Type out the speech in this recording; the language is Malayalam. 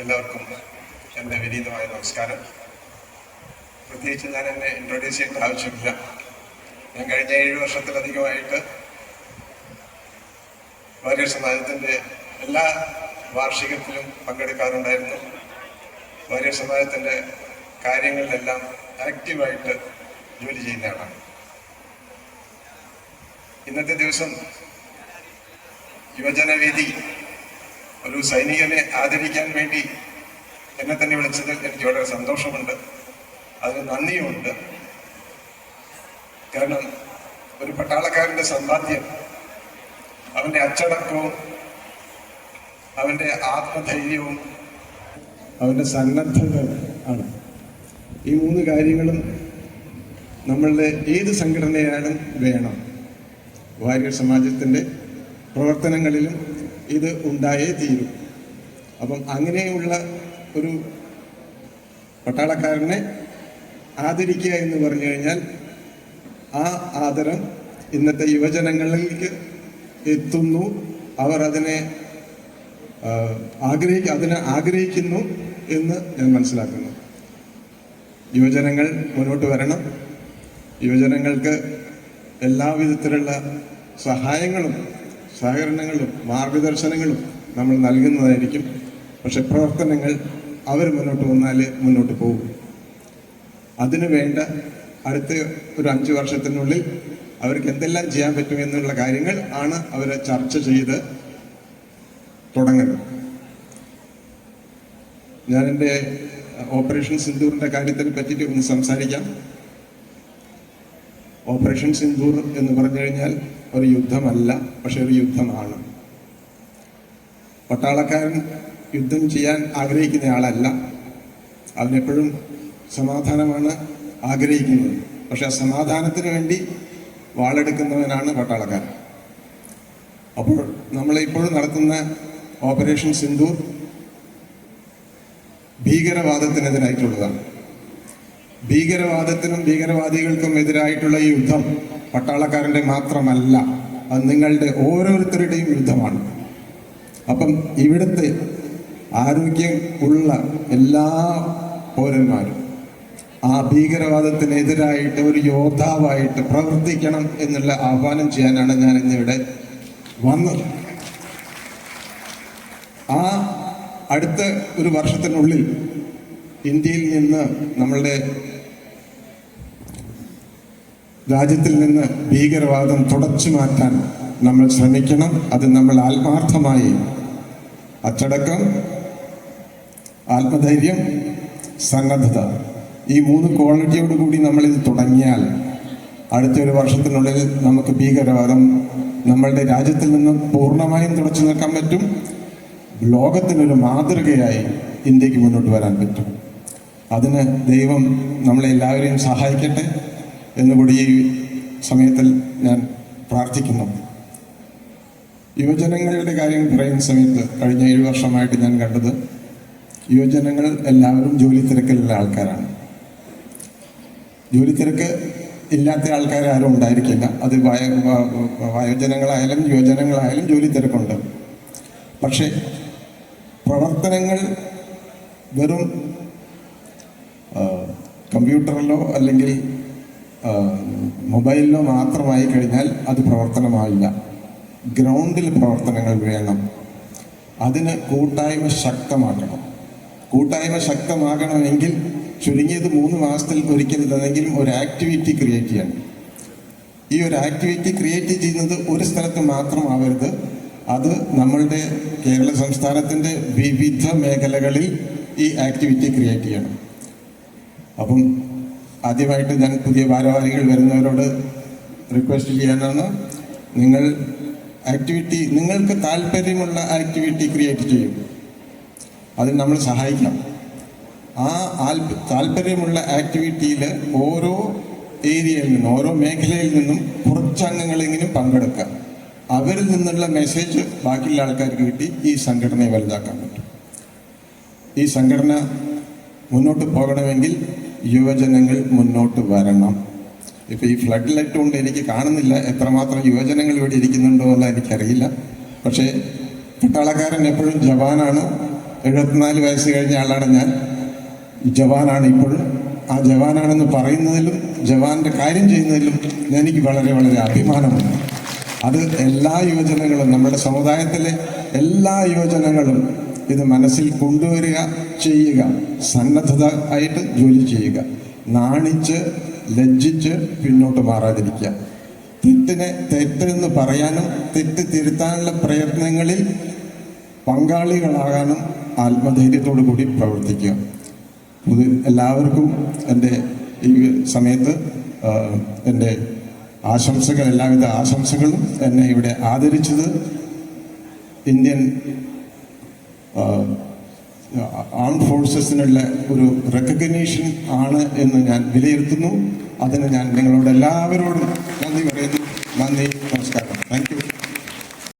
എല്ലാവർക്കും എന്റെ വിനീതമായ നമസ്കാരം. പ്രത്യേകിച്ച് ഞാൻ എന്നെ ഇൻട്രൊഡ്യൂസ് ചെയ്യേണ്ട ആവശ്യമില്ല. ഞാൻ കഴിഞ്ഞ ഏഴ് വർഷത്തിലധികമായിട്ട് വാര്യർ സമാജത്തിന്റെ എല്ലാ വാർഷികത്തിലും പങ്കെടുക്കാറുണ്ടായിരുന്നു. വാര്യർ സമാജത്തിന്റെ കാര്യങ്ങളിലെല്ലാം ആക്റ്റീവായിട്ട് ജോലി ചെയ്യുന്ന ആളാണ്. ഇന്നത്തെ ദിവസം യുവജനവേദി ഒരു സൈനികനെ ആദരിക്കാൻ വേണ്ടി എന്നെ തന്നെ വിളിച്ചതിൽ എനിക്ക് വളരെ സന്തോഷമുണ്ട്. അതിന് നന്ദിയുമുണ്ട്. കാരണം ഒരു പട്ടാളക്കാരന്റെ സമ്പാദ്യം അവന്റെ അച്ചടക്കവും അവന്റെ ആത്മധൈര്യവും അവന്റെ സന്നദ്ധത ആണ്. ഈ മൂന്ന് കാര്യങ്ങളും നമ്മളുടെ ഏത് സംഘടനയാലും വേണം. വാര്യർ സമാജത്തിന്റെ പ്രവർത്തനങ്ങളിലും ഇത് ഉണ്ടായേ തീരും. അപ്പം അങ്ങനെയുള്ള ഒരു പട്ടാളക്കാരനെ ആദരിക്കുക എന്ന് പറഞ്ഞു കഴിഞ്ഞാൽ ആ ആദരം ഇന്നത്തെ യുവജനങ്ങളിലേക്ക് എത്തുന്നു. അവർ അതിനെ ആഗ്രഹി അതിനെ ആഗ്രഹിക്കുന്നു എന്ന് ഞാൻ മനസ്സിലാക്കുന്നു. യുവജനങ്ങൾ മുന്നോട്ട് വരണം. യുവജനങ്ങൾക്ക് എല്ലാവിധത്തിലുള്ള സഹായങ്ങളും സഹകരണങ്ങളും മാർഗദർശനങ്ങളും നമ്മൾ നൽകുന്നതായിരിക്കും. പക്ഷെ പ്രവർത്തനങ്ങൾ അവർ മുന്നോട്ട് വന്നാൽ മുന്നോട്ട് പോകും. അതിനു വേണ്ട അടുത്ത ഒരു അഞ്ച് വർഷത്തിനുള്ളിൽ അവർക്ക് എന്തെല്ലാം ചെയ്യാൻ പറ്റും എന്നുള്ള കാര്യങ്ങൾ ആണ് അവരെ ചർച്ച ചെയ്ത് തുടങ്ങുന്നത്. ഞാൻ എന്റെ ഓപ്പറേഷൻ സിന്ദൂറിന്റെ കാര്യത്തിനെ പറ്റിയിട്ട് ഒന്ന് സംസാരിക്കാം. ഓപ്പറേഷൻ സിന്ദൂർ എന്ന് പറഞ്ഞു കഴിഞ്ഞാൽ ഒരു യുദ്ധമല്ല പക്ഷെ ഒരു യുദ്ധമാണ്. പട്ടാളക്കാരൻ യുദ്ധം ചെയ്യാൻ ആഗ്രഹിക്കുന്ന ആളല്ല അവനെപ്പോഴും സമാധാനമാണ് ആഗ്രഹിക്കുന്നത്. പക്ഷെ ആ സമാധാനത്തിന് വേണ്ടി വാളെടുക്കുന്നവനാണ് പട്ടാളക്കാരൻ. അപ്പോൾ നമ്മൾ ഇപ്പോഴും നടത്തുന്ന ഓപ്പറേഷൻ സിന്ധൂർ ഭീകരവാദത്തിനെതിരായിട്ടുള്ളതാണ്. ഭീകരവാദത്തിനും ഭീകരവാദികൾക്കും എതിരായിട്ടുള്ള ഈ യുദ്ധം പട്ടാളക്കാരന്റെ മാത്രമല്ല അത് നിങ്ങളുടെ ഓരോരുത്തരുടെയും യുദ്ധമാണ്. അപ്പം ഇവിടുത്തെ ആരോഗ്യം ഉള്ള എല്ലാ പൗരന്മാരും ആ ഭീകരവാദത്തിനെതിരായിട്ട് ഒരു യോദ്ധാവായിട്ട് പ്രവർത്തിക്കണം എന്നുള്ള ആഹ്വാനം ചെയ്യാനാണ് ഞാൻ ഇന്നിവിടെ വന്നത്. ആ അടുത്ത ഒരു വർഷത്തിനുള്ളിൽ ഇന്ത്യയിൽ നിന്ന് നമ്മളുടെ രാജ്യത്തിൽ നിന്ന് ഭീകരവാദം തുടച്ചു മാറ്റാൻ നമ്മൾ ശ്രമിക്കണം. അത് നമ്മൾ ആത്മാർത്ഥമായി അച്ചടക്കം ആത്മധൈര്യം സന്നദ്ധത ഈ മൂന്ന് ക്വാളിറ്റിയോട് കൂടി നമ്മൾ ഇത് തുടങ്ങിയാൽ അടുത്ത ഒരു വർഷത്തിനുള്ളിൽ നമുക്ക് ഭീകരവാദം നമ്മളുടെ രാജ്യത്തിൽ നിന്ന് പൂർണമായും തുടച്ചു നിൽക്കാൻ പറ്റും. ലോകത്തിനൊരു മാതൃകയായി ഇന്ത്യയ്ക്ക് മുന്നോട്ട് വരാൻ പറ്റും. അതിന് ദൈവം നമ്മളെ എല്ലാവരെയും സഹായിക്കട്ടെ. എന്നുകൂടി ഈ സമയത്തിൽ ഞാൻ പ്രാർത്ഥിക്കുന്നു യുവജനങ്ങളുടെ കാര്യം പറയുന്ന സമയത്ത് കഴിഞ്ഞ ഏഴ് വർഷമായിട്ട് ഞാൻ കണ്ടത് യുവജനങ്ങൾ എല്ലാവരും ജോലി തിരക്കിലുള്ള ആൾക്കാരാണ്. ജോലി തിരക്ക് ഇല്ലാത്ത ആൾക്കാർ ആരും ഉണ്ടായിരിക്കില്ല. അത് വയ വയോജനങ്ങളായാലും യുവജനങ്ങളായാലും ജോലി തിരക്കുണ്ട്. പക്ഷേ പ്രവർത്തനങ്ങൾ വെറും കമ്പ്യൂട്ടറിലോ അല്ലെങ്കിൽ മൊബൈലിലോ മാത്രമായി കഴിഞ്ഞാൽ അത് പ്രവർത്തനമാവില്ല. ഗ്രൗണ്ടിൽ പ്രവർത്തനങ്ങൾ വേണം. അതിന് കൂട്ടായ്മ ശക്തമാക്കണം. കൂട്ടായ്മ ശക്തമാകണമെങ്കിൽ ചുരുങ്ങിയത് മൂന്ന് മാസത്തിൽ ഒരിക്കൽ ഇതെങ്കിലും ഒരു ആക്ടിവിറ്റി ക്രിയേറ്റ് ചെയ്യണം. ഈ ഒരു ആക്ടിവിറ്റി ക്രിയേറ്റ് ചെയ്യുന്നത് ഒരു സ്ഥലത്ത് മാത്രമാവരുത് അത് നമ്മളുടെ കേരള സംസ്ഥാനത്തിന്റെ വിവിധ മേഖലകളിൽ ഈ ആക്ടിവിറ്റി ക്രിയേറ്റ് ചെയ്യണം. അപ്പം ആദ്യമായിട്ട് ഞാൻ പുതിയ ഭാരവാഹികൾ വരുന്നവരോട് റിക്വസ്റ്റ് ചെയ്യാനാണ്. നിങ്ങൾ ആക്ടിവിറ്റി നിങ്ങൾക്ക് താല്പര്യമുള്ള ആക്ടിവിറ്റി ക്രിയേറ്റ് ചെയ്യും. അതിന് നമ്മൾ സഹായിക്കണം. ആ താല്പര്യമുള്ള ആക്ടിവിറ്റിയിൽ ഓരോ ഏരിയയിൽ നിന്നും ഓരോ മേഖലയിൽ നിന്നും കുറച്ച് അംഗങ്ങളെങ്കിലും പങ്കെടുക്കാം അവരിൽ നിന്നുള്ള മെസ്സേജ് ബാക്കിയുള്ള ആൾക്കാർക്ക് കിട്ടി. ഈ സംഘടനയെ വലുതാക്കാൻ പറ്റും. ഈ സംഘടന മുന്നോട്ട് പോകണമെങ്കിൽ യുവജനങ്ങൾ മുന്നോട്ട് വരണം. ഇപ്പം ഈ ഫ്ലഡ് ലൈറ്റ് കൊണ്ട് എനിക്ക് കാണുന്നില്ല എത്രമാത്രം യുവജനങ്ങൾ ഇവിടെ ഇരിക്കുന്നുണ്ടോ എന്ന് എനിക്കറിയില്ല. പക്ഷേ പട്ടാളക്കാരൻ എപ്പോഴും ജവാനാണ്. എഴുപത്തിനാല് വയസ്സ് കഴിഞ്ഞ ആളാണ് ഞാൻ. ജവാനാണ് ഇപ്പോഴും. ആ ജവാനാണെന്ന് പറയുന്നതിലും ജവാന്റെ കാര്യം ചെയ്യുന്നതിലും എനിക്ക് വളരെ വളരെ അഭിമാനമുണ്ട്. അത് എല്ലാ യുവജനങ്ങളും നമ്മുടെ സമുദായത്തിലെ എല്ലാ യുവജനങ്ങളും ഇത് മനസ്സിൽ കൊണ്ടുവരിക ചെയ്യുക. സന്നദ്ധത ആയിട്ട് ജോലി ചെയ്യുക. നാണിച്ച് ലജ്ജിച്ച് പിന്നോട്ട് മാറാതിരിക്കുക. തെറ്റിനെ തെറ്റെന്ന് പറയാനും തെറ്റ് തിരുത്താനുള്ള പ്രയത്നങ്ങളിൽ പങ്കാളികളാകാനും ആത്മധൈര്യത്തോടു കൂടി പ്രവർത്തിക്കുക. ഇത് എല്ലാവർക്കും എന്റെ ഈ സമയത്ത് എന്റെ ആശംസകൾ എല്ലാവിധ ആശംസകളും എന്നെ ഇവിടെ ആദരിച്ചത് ഇന്ത്യൻ ആം ഫോഴ്സസിനുള്ള ഒരു റെക്കഗ്നീഷൻ ആണ് എന്ന് ഞാൻ വിലയിരുത്തുന്നു. അതിന് ഞാൻ നിങ്ങളോട് എല്ലാവരോടും നന്ദി പറയുന്നു. നന്ദി നമസ്കാരം.